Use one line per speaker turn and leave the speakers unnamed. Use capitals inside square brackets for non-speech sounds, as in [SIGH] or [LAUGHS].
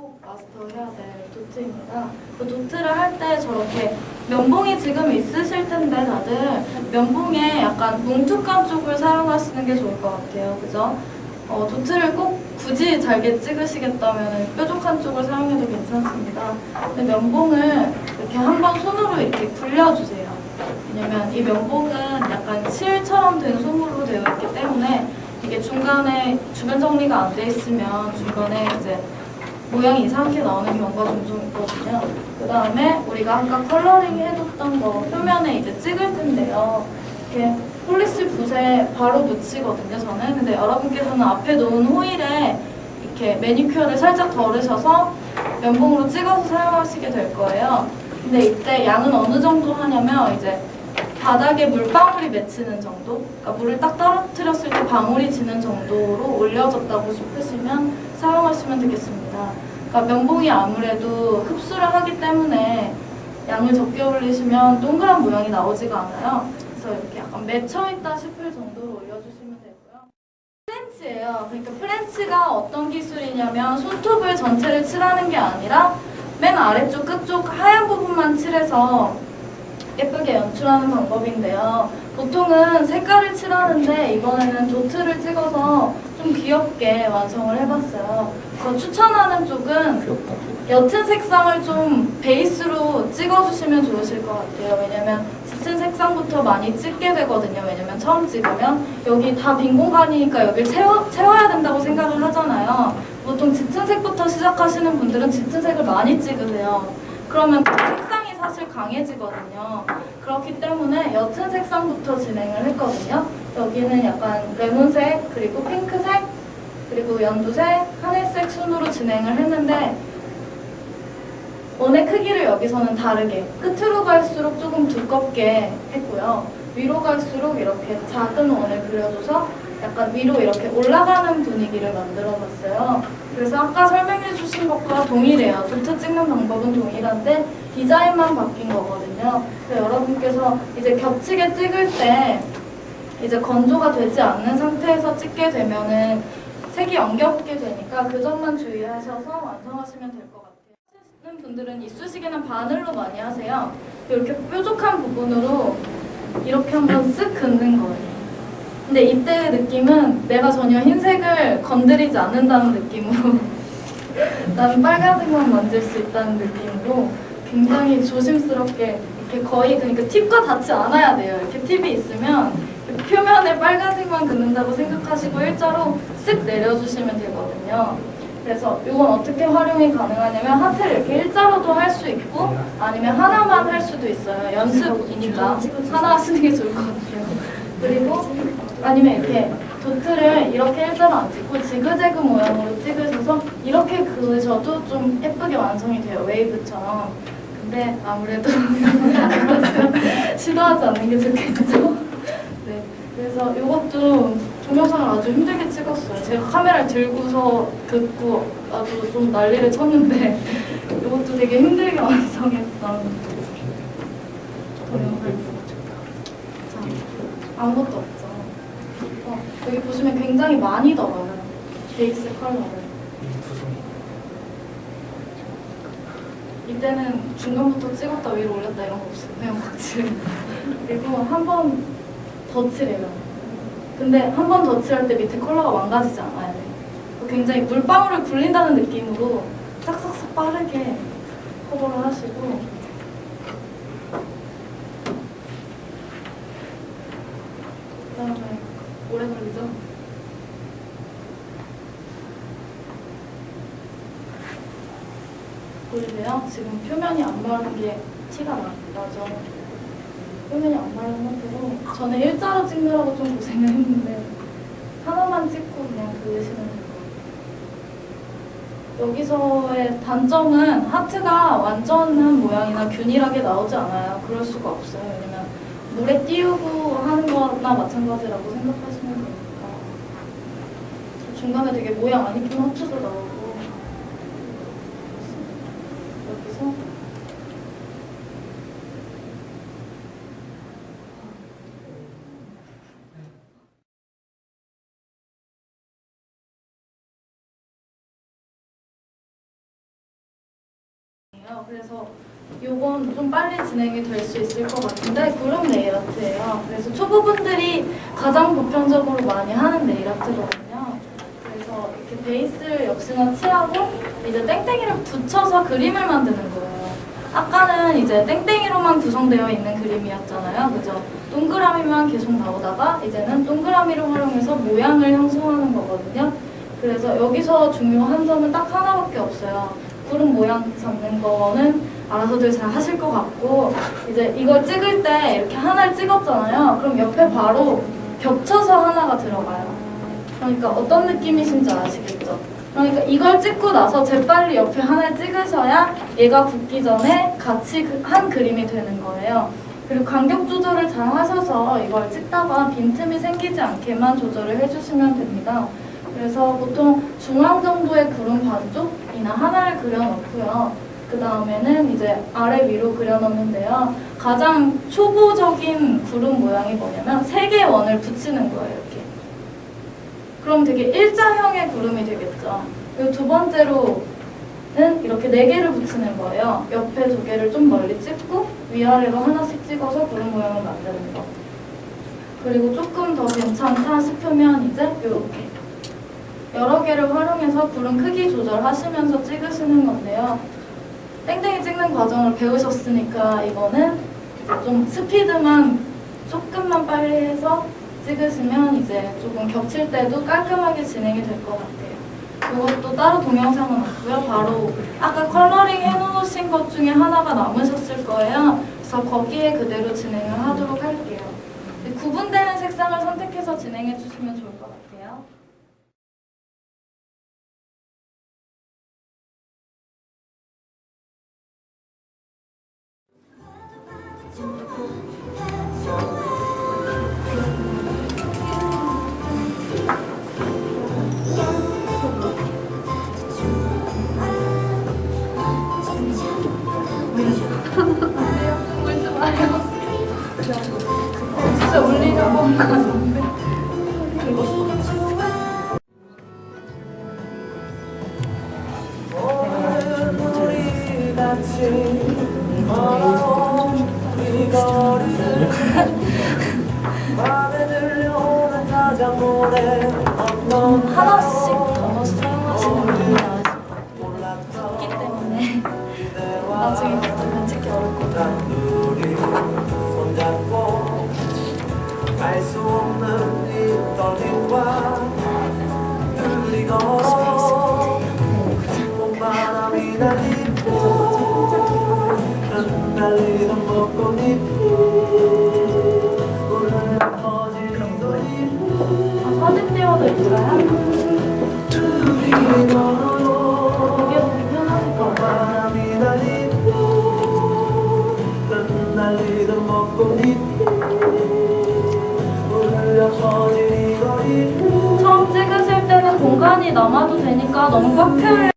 꼭 마스터해야 될 도트입니다. 그 도트를 할 때 저렇게 면봉이 지금 있으실 텐데 다들 면봉에 약간 뭉툭한 쪽을 사용하시는 게 좋을 것 같아요. 그죠? 어, 도트를 꼭 굳이 잘게 찍으시겠다면 뾰족한 쪽을 사용해도 괜찮습니다. 근데 면봉을 이렇게 한번 손으로 이렇게 굴려주세요. 왜냐면 이 면봉은 약간 실처럼 된 솜으로 되어 있기 때문에 이게 중간에 주변 정리가 안 돼 있으면 중간에 이제 모양이 이상하게 나오는 경우가 종종 있거든요. 그 다음에 우리가 아까 컬러링 해뒀던 거 표면에 이제 찍을 텐데요. 이렇게 폴리시 붓에 바로 묻히거든요, 저는. 근데 여러분께서는 앞에 놓은 호일에 이렇게 매니큐어를 살짝 덜으셔서 면봉으로 찍어서 사용하시게 될 거예요. 근데 이때 양은 어느 정도 하냐면 이제 바닥에 물방울이 맺히는 정도? 그러니까 물을 딱 떨어뜨렸을 때 방울이 지는 정도로 올려졌다고 싶으시면 사용하시면 되겠습니다. 그러니까 면봉이 아무래도 흡수를 하기 때문에 양을 적게 올리시면 동그란 모양이 나오지가 않아요. 그래서 이렇게 약간 맺혀있다 싶을 정도로 올려주시면 되고요. 프렌치예요. 그러니까 프렌치가 어떤 기술이냐면 손톱을 전체를 칠하는 게 아니라 맨 아래쪽 끝쪽 하얀 부분만 칠해서 예쁘게 연출하는 방법인데요. 보통은 색깔을 칠하는데 이번에는 도트를 찍어서 좀 귀엽게 완성을 해봤어요. 그래서 추천하는 쪽은
귀엽다.
옅은 색상을 좀 베이스로 찍어주시면 좋으실 것 같아요. 왜냐면 짙은 색상부터 많이 찍게 되거든요. 왜냐면 처음 찍으면 여기 다 빈 공간이니까 여기를 채워, 채워야 된다고 생각을 하잖아요. 보통 짙은 색부터 시작하시는 분들은 짙은 색을 많이 찍으세요. 그러면 그 색상이 사실 강해지거든요. 그렇기 때문에 옅은 색상부터 진행을 했거든요. 여기는 약간 레몬색, 그리고 핑크색, 그리고 연두색, 하늘색 순으로 진행을 했는데 원의 크기를 여기서는 다르게 끝으로 갈수록 조금 두껍게 했고요. 위로 갈수록 이렇게 작은 원을 그려줘서 약간 위로 이렇게 올라가는 분위기를 만들어 봤어요. 그래서 아까 설명해 주신 것과 동일해요. 도트 찍는 방법은 동일한데 디자인만 바뀐 거거든요. 그래서 여러분께서 이제 겹치게 찍을 때 이제 건조가 되지 않는 상태에서 찍게 되면은 색이 엉겨붙게 되니까 그 점만 주의하셔서 완성하시면 될 것 같아요. 하시는 분들은 이쑤시개는 바늘로 많이 하세요. 이렇게 뾰족한 부분으로 이렇게 한번 쓱 긋는 거예요. 근데 이때의 느낌은 내가 전혀 흰색을 건드리지 않는다는 느낌으로 [LAUGHS] 나는 빨간색만 만질 수 있다는 느낌으로 굉장히 조심스럽게 이렇게 거의 그러니까 팁과 닿지 않아야 돼요. 이렇게 팁이 있으면 표면에 빨간색만 긋는다고 생각하시고 일자로 쓱 내려주시면 되거든요. 그래서 이건 어떻게 활용이 가능하냐면 하트를 이렇게 일자로도 할 수 있고 아니면 하나만 할 수도 있어요. 연습이니까 하나 하시는 게 좋을 것 같아요. 그리고 아니면 이렇게 도트를 이렇게 일자로 안 찍고 지그재그 모양으로 찍으셔서 이렇게 그으셔도 좀 예쁘게 완성이 돼요. 웨이브처럼. 근데 아무래도 [LAUGHS] 시도하지 않는 게 좋겠죠. 네. 그래서 이것도 동영상을 아주 힘들게 찍었어요. 제가 카메라를 들고서 긋고 아주 좀 난리를 쳤는데 [LAUGHS] 이것도 되게 힘들게 완성했던 동영상. 자, 아무것도 없죠. 어, 여기 보시면 굉장히 많이 덜어요. 베이스 컬러를. 이때는 중간부터 찍었다 위로 올렸다 이런 거 없어요. 그냥 막 칠. [LAUGHS] 그리고 한번 더 칠해요. 근데 한번더 칠할 때 밑에 컬러가 망가지지 않아야 돼요. 굉장히 물방울을 굴린다는 느낌으로 싹싹싹 빠르게 커버를 하시고 그다음에 오래 걸리죠? 보이세요? 지금 표면이 안 마른 게 티가 나, 나죠? 표면이 안 상태로 저는 일자로 찍느라고 좀 고생을 했는데 하나만 찍고 그냥 그으시면 돼요. 여기서의 단점은 하트가 완전한 모양이나 균일하게 나오지 않아요. 그럴 수가 없어요. 왜냐면 물에 띄우고 하는 거나 마찬가지라고 생각하시면 되니까. 중간에 되게 모양 안 이쁜 하트도 나오고 있잖아요. 그래서 요건 좀 빨리 진행이 될 수 있을 것 같은데 그룹 네일 아트예요. 그래서 초보분들이 가장 보편적으로 많이 하는 네일 아트거든요. 그래서 이렇게 베이스를 역시나 칠하고 이제 땡땡이를 붙여서 그림을 만드는 거예요. 아까는 이제 땡땡이로만 구성되어 있는 그림이었잖아요. 그죠? 동그라미만 계속 나오다가 이제는 동그라미를 활용해서 모양을 형성하는 거거든요. 그래서 여기서 중요한 점은 딱 하나밖에 없어요. 구름 모양 잡는 거는 알아서들 잘 하실 것 같고 이제 이걸 찍을 때 이렇게 하나를 찍었잖아요. 그럼 옆에 바로 겹쳐서 하나가 들어가요. 그러니까 어떤 느낌이신지 아시겠죠? 그러니까 이걸 찍고 나서 재빨리 옆에 하나를 찍으셔야 얘가 굳기 전에 같이 그- 한 그림이 되는 거예요. 그리고 간격 조절을 잘 하셔서 이걸 찍다가 빈틈이 생기지 않게만 조절을 해주시면 됩니다. 그래서 보통 중앙 정도의 구름 반쪽이나 하나를 그려놓고요. 그 다음에는 이제 아래 위로 그려놓는데요. 가장 초보적인 구름 모양이 뭐냐면 세 개의 원을 붙이는 거예요. 이렇게. 그럼 되게 일자형의 구름이 되겠죠. 그리고 두 번째로는 이렇게 네 개를 붙이는 거예요. 옆에 두 개를 좀 멀리 찍고 위아래로 하나씩 찍어서 구름 모양을 만드는 거. 그리고 조금 더 괜찮다 싶으면 이제 이렇게 여러 개를 활용해서 구름 크기 조절하시면서 찍으시는 건데요. 땡땡이 찍는 과정을 배우셨으니까 이거는 좀 스피드만 조금만 빨리 해서 찍으시면 이제 조금 겹칠 때도 깔끔하게 진행이 될 것 같아요. 이것도 따로 동영상은 없고요. 바로 아까 컬러링 해놓으신 것 중에 하나가 남으셨을 거예요. 그래서 거기에 그대로 진행을 하도록 할게요. 네, 구분되는 색상을 선택해서 진행해 주시면 좋을 것 같아요. 울지 마요. 진짜 울리려고
알 수 없는 이 떨림과 둘이 걸어 봄바람이 날리고 흩날리던 벚꽃잎이 울려 퍼지던 이
아, 사진 띄워도 있어요?
둘이 걸어 퍼지던 이
처음 찍으실 때는 공간이 남아도 되니까 너무 꽉 채우려